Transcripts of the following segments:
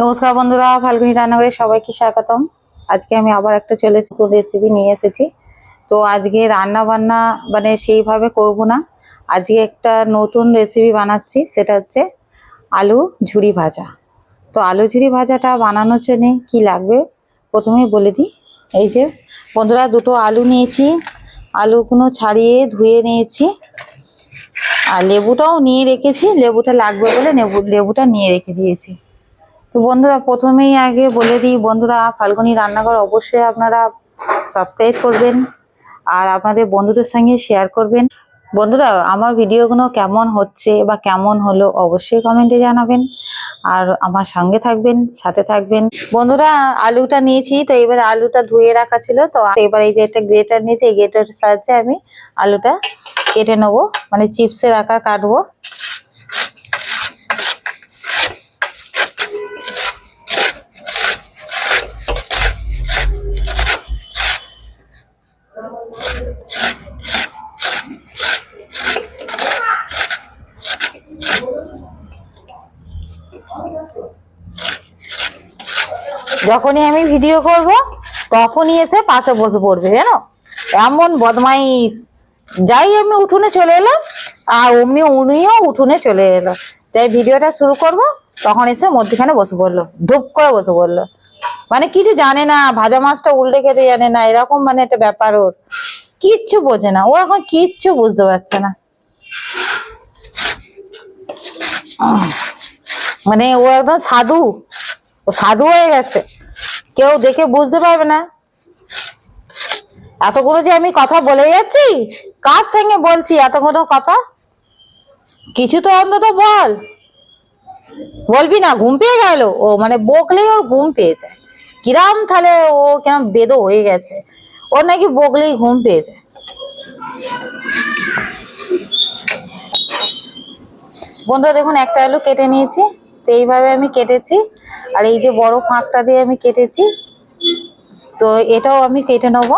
নমস্কার বন্ধুরা, ফাল্গুনি রান্নাঘরে সবাইকে স্বাগতম। আজকে আমি আবার একটা চলে এসেছি রেসিপি নিয়ে এসেছি। তো আজকে রান্না বান্না মানে সেইভাবে করব না। আজকে একটা নতুন রেসিপি বানাচ্ছি, সেটা হচ্ছে আলু ঝুরি ভাজা। তো আলু ঝুরি ভাজাটা বানানোর জন্যে কি লাগবে? প্রথমেই বলে দিই। এই যে বন্ধুরা, দুটো আলু নিয়েছি। আলুগুলো ছাড়িয়ে ধুয়ে নিয়েছি। আর লেবুটাও নিয়ে রেখেছি। লেবুটা লাগবে বলে লেবু, লেবুটা নিয়ে রেখে দিয়েছি। তো বন্ধুরা, প্রথমেই আগে বলে দিই, বন্ধুরা, ফাল্গুনি রান্নাঘর অবশ্যই আপনারা সাবস্ক্রাইব করবেন আর আপনাদের বন্ধুদের সঙ্গে শেয়ার করবেন। বন্ধুরা, আমার ভিডিওগুলো কেমন হচ্ছে বা কেমন হলো অবশ্যই কমেন্টে জানাবেন আর আমার সঙ্গে থাকবেন, সাথে থাকবেন। বন্ধুরা, আলুটা নিয়েছি, তো এবার আলুটা ধুয়ে রাখা ছিল, তো এবার এই যে একটা গ্রেটার নিয়েছি, এই গ্রেটার সাহায্যে আমি আলুটা কেটে নেব মানে চিপসের আকার কাটবো। যখনই আমি ভিডিও করব, তখনই এসে পাশে বসে পড়বে, জানো? এমন বদমাইশ। যাই আমি উঠোনে চলে এলাম, আর অমনি উনিও উঠোনে চলে এলো। তাই ভিডিওটা শুরু করব, তখন এসে মধ্যখানে বসে পড়ল, ধূপ করে বসে পড়ল। মানে কিছু জানে না, ভাজা মাছটা উল্টে খেতে জানে না, এরকম মানে একটা ব্যাপার ওর। কিচ্ছু বোঝে না, ও এখন কিচ্ছু বুঝতে পারছে না। মানে ও একদম সাধু। ও সাধু হয়ে গেছে। কেউ দেখে বুঝতে পারবে না। এতগুলো যে আমি কথা বলে যাচ্ছি, কার সঙ্গে বলছি এতগুলো কথা? কিছু তো অন্তত বল। বলবি না, ঘুম পেয়ে গেল। ও মানে বকলেই ওর ঘুম পেয়ে যায়। কিরাম তাহলে ও কেমন বেদো হয়ে গেছে? ওর নাকি বকলেই ঘুম পেয়ে যায়। বন্ধুরা দেখুন, একটা আলু কেটে নিয়েছি। তো এইভাবে আমি কেটেছি। আর এই যে বড় ফাঁকটা দিয়ে আমি কেটেছি, তো এটাও আমি কেটে নেব।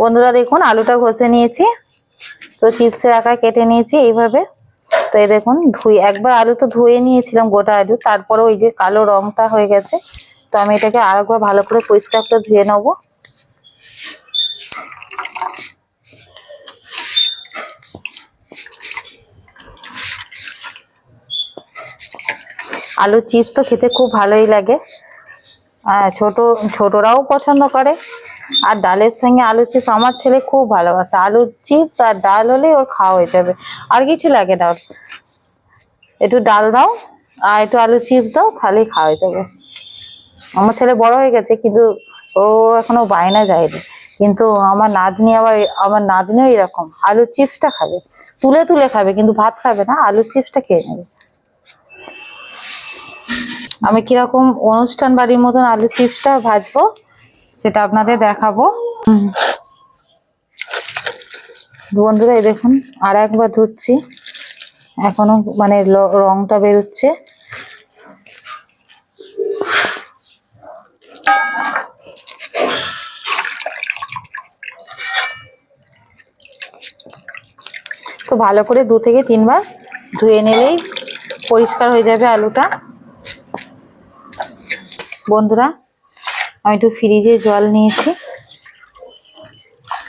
বন্ধুরা দেখুন, আলুটা ঘষে নিয়েছি। তো চিপসের আকার কেটে নিয়েছি এইভাবে। তো এই দেখুন ধুয়ে একবার আলু তো ধুয়ে নিয়েছিলাম গোটা আলু তারপরে ওই যে কালো রংটা হয়ে গেছে। তো আমি এটাকে আরেকবার ভালো করে পরিষ্কার করে ধুয়ে নেব। আলুর চিপস তো খেতে খুব ভালোই লাগে। ছোট, ছোটরাও পছন্দ করে। আর ডালের সঙ্গে আলু চিপস আমার ছেলে খুব ভালোবাসে। আলুর চিপস আর ডাল হলে ওর খাওয়া হয়ে যাবে। আর কিছু লাগে ওর। একটু ডাল দাও আর একটু আলু চিপস দাও, তাহলেই খাওয়া হয়ে যাবে। আমার ছেলে বড় হয়ে গেছে, কিন্তু ও এখনও বায়না যায়নি। কিন্তু আমার নাতনি আবার, আমার নাতনিও এরকম। আলুর চিপসটা খাবে। তুলে তুলে খাবে, কিন্তু ভাত খাবে না, আলুর চিপসটা খেয়ে নেবে। আমি কীরকম অনুষ্ঠান বাড়ির মতন আলু চিপসটা ভাজবো। সেটা আপনাদের দেখাবো। বন্ধুরা, এই দেখুন আর একবার ধুচ্ছি। এখনও মানে রংটা বেরোচ্ছে। তো ভালো করে দু থেকে তিনবার ধুয়ে নিলেই পরিষ্কার হয়ে যাবে আলুটা। বন্ধুরা আমি একটু ফ্রিজে জল নিয়েছি।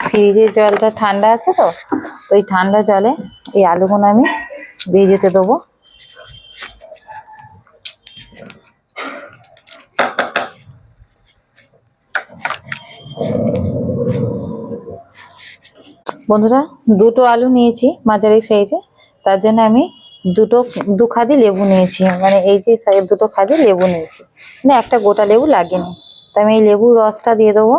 ফ্রিজের জলটা ঠান্ডা আছে তো, ওই ঠান্ডা জলে এই আলুগুলো আমি ভেজেতে দেবো। বন্ধুরা, দুটো আলু নিয়েছি মাঝারি সাইজে, তার জন্য আমি দুটো, দু খাদি লেবু নিয়েছি। মানে এই যে সাইজ দুটো খাদি লেবু নিয়েছি। মানে একটা গোটা লেবু লাগেনি। তো আমি এই লেবুর রসটা দিয়ে দেবো।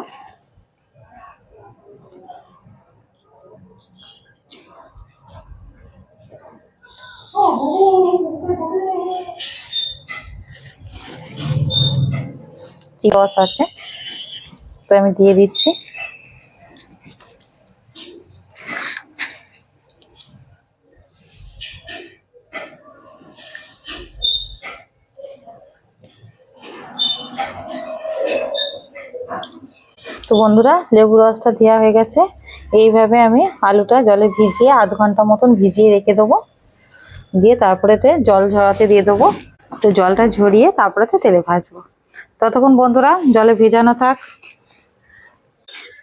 রস আছে তো আমি দিয়ে দিচ্ছি। বন্ধুরা লেবু রসটা দেওয়া হয়ে গেছে। এইভাবে আমি আলুটা জলে ভিজিয়ে আধ ঘণ্টা মতন ভিজিয়ে রেখে দেবো। দিয়ে তারপরেতে জল ঝরাতে দিয়ে দেবো। তো জলটা ঝরিয়ে তারপরেতে তেলে ভাজবো। ততক্ষণ বন্ধুরা, জলে ভেজানো থাক।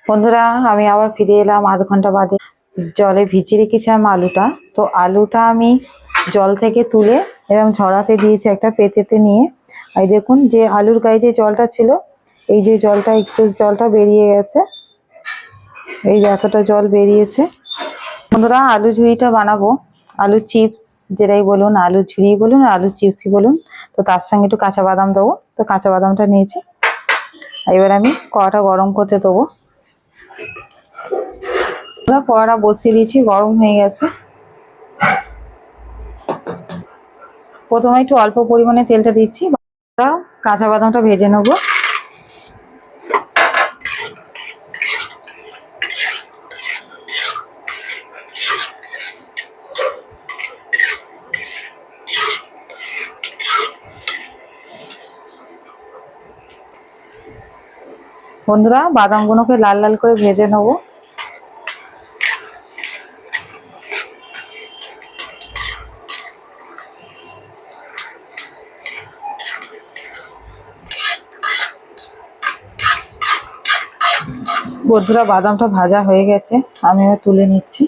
বন্ধুরা, আমি আবার ফিরে এলাম আধ ঘণ্টা বাদে। জলে ভিজিয়ে রেখেছিলাম আলুটা। তো আলুটা আমি জল থেকে তুলে এরকম ঝরাতে দিয়েছি একটা পেতেতে নিয়ে। এই দেখুন যে আলুর গায়ে যে জলটা ছিল এই যে জলটা এক্সেস জলটা বেরিয়ে গেছে। এই যে এতটা জল বেরিয়েছে। বন্ধুরা, আলু ঝুড়িটা বানাবো। আলু চিপস যেটাই বলুন, আলু ঝুড়ি বলুন, আলু চিপসই বলুন। তো তার সঙ্গে একটু কাঁচা বাদাম দেবো। তো কাঁচা বাদামটা নিয়েছি। এবার আমি কড়াটা গরম করতে দেবো। কড়া বসিয়ে দিয়েছি, গরম হয়ে গেছে। প্রথমে একটু অল্প পরিমাণে তেলটা দিচ্ছি। কাঁচা বাদামটা ভেজে নেব। বন্ধুরা, বাদামগুলোকে লাল লাল করে ভেজে নেব। বন্ধুরা, বাদামটা ভাজা হয়ে গেছে আমি তুলে নিচ্ছি।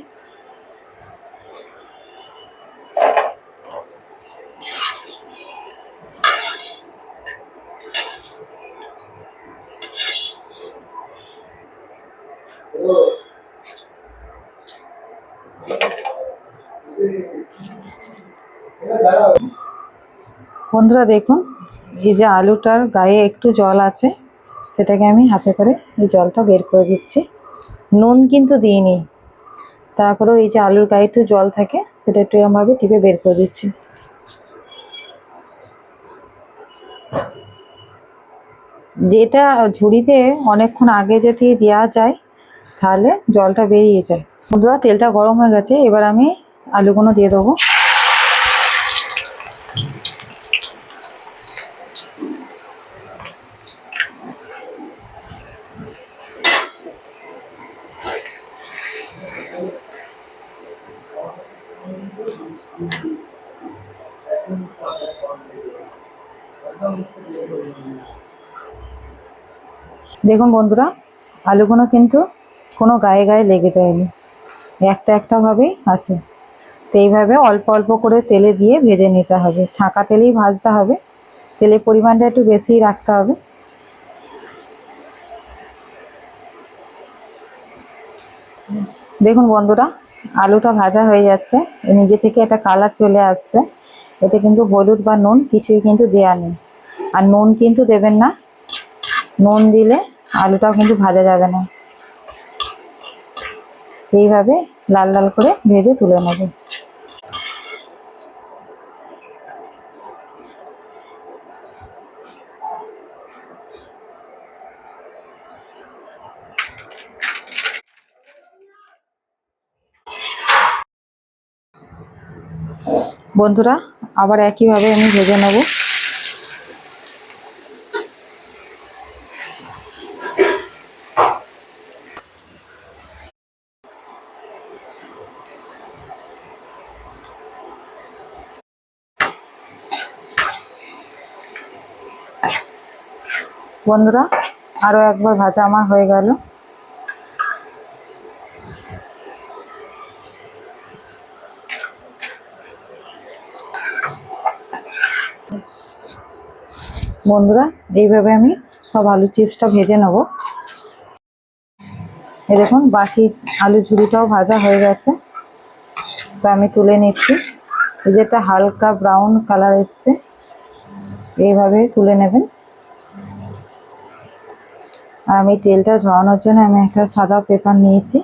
বন্ধুরা দেখুন, এই যে আলুটার গায়ে একটু জল আছে, সেটাকে আমি হাতে করে এই জলটা বের করে দিচ্ছি। নুন কিন্তু দিইনি। তারপরেও এই যে আলুর গায়ে একটু জল থাকে, সেটা একটু এরমভাবে টিপে বের করে দিচ্ছি। যেটা ঝুড়িতে অনেকক্ষণ আগে যদি দেওয়া যায়, তাহলে জলটা বেরিয়ে যায়। বন্ধুরা, তেলটা গরম হয়ে গেছে, এবার আমি আলুগুলো দিয়ে দেবো। দেখুন বন্ধুরা, আলুগুলো কিন্তু কোনো গায়ে গায়ে লেগে যায়নি। একটা একটা ভাবেই আছে। তো এইভাবে অল্প অল্প করে তেলে দিয়ে ভেজে নিতে হবে। ছাঁকা তেলেই ভাজতে হবে। তেলের পরিমাণটা একটু বেশিই রাখতে হবে। দেখুন বন্ধুরা আলুটা ভাজা হয়ে যাচ্ছে। নিজে থেকে একটা কালার চলে আসছে। এতে কিন্তু হলুদ বা নুন কিছুই কিন্তু দেওয়া নেই। আর নুন কিন্তু দেবেন না। নুন দিলে আলুটাও কিন্তু ভাজা যাবে না। এইভাবে লাল লাল করে ভেজে তুলে নেবে। বন্ধুরা আবার একইভাবে আমি ভেজে নেব। বন্ধুরা আরও একবার ভাজা আমার হয়ে গেল। বন্ধুরা এইভাবে আমি সব আলু চিপসটা ভেজে নেব। এই দেখুন, বাকি আলু ঝুড়িটাও ভাজা হয়ে গেছে। তো আমি তুলে নিচ্ছি। এই যেটা হালকা ব্রাউন কালার এসছে, এইভাবে তুলে নেবেন। আর আমি তেলটা ঝরানোর জন্য আমি একটা সাদা পেপার নিয়েছি।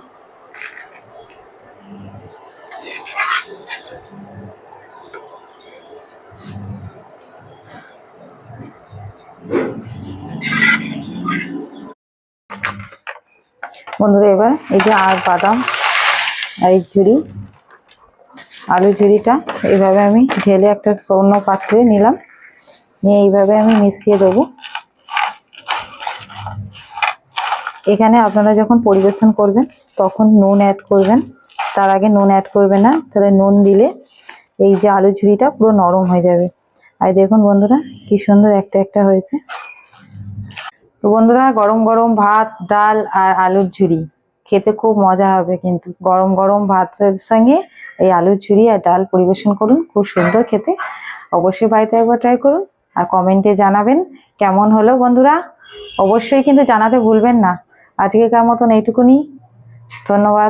বন্ধুরা, এবার এই যে আর বাদাম এই ঝুড়ি, আলু ঝুড়িটা এইভাবে আমি ঢেলে একটা অন্য পাত্রে নিলাম। নিয়ে এইভাবে আমি মিশিয়ে দেবো। এখানে আপনারা যখন পরিবেশন করবেন, তখন নুন অ্যাড করবেন। তার আগে নুন অ্যাড করবেন না, তাহলে নুন দিলে এই যে আলু ঝুড়িটা পুরো নরম হয়ে যাবে। আর দেখুন বন্ধুরা, কি সুন্দর একটা একটা হয়েছে। তো বন্ধুরা, গরম গরম ভাত, ডাল আর আলুর ঝুড়ি খেতে খুব মজা হবে কিন্তু। গরম গরম ভাতের সঙ্গে এই আলুর ঝুড়ি আর ডাল পরিবেশন করুন। খুব সুন্দর খেতে। অবশ্যই বাড়িতে একবার ট্রাই করুন আর কমেন্টে জানাবেন কেমন হলো বন্ধুরা। অবশ্যই কিন্তু জানাতে ভুলবেন না। আজকে কার মতন এইটুকুনি। ধন্যবাদ।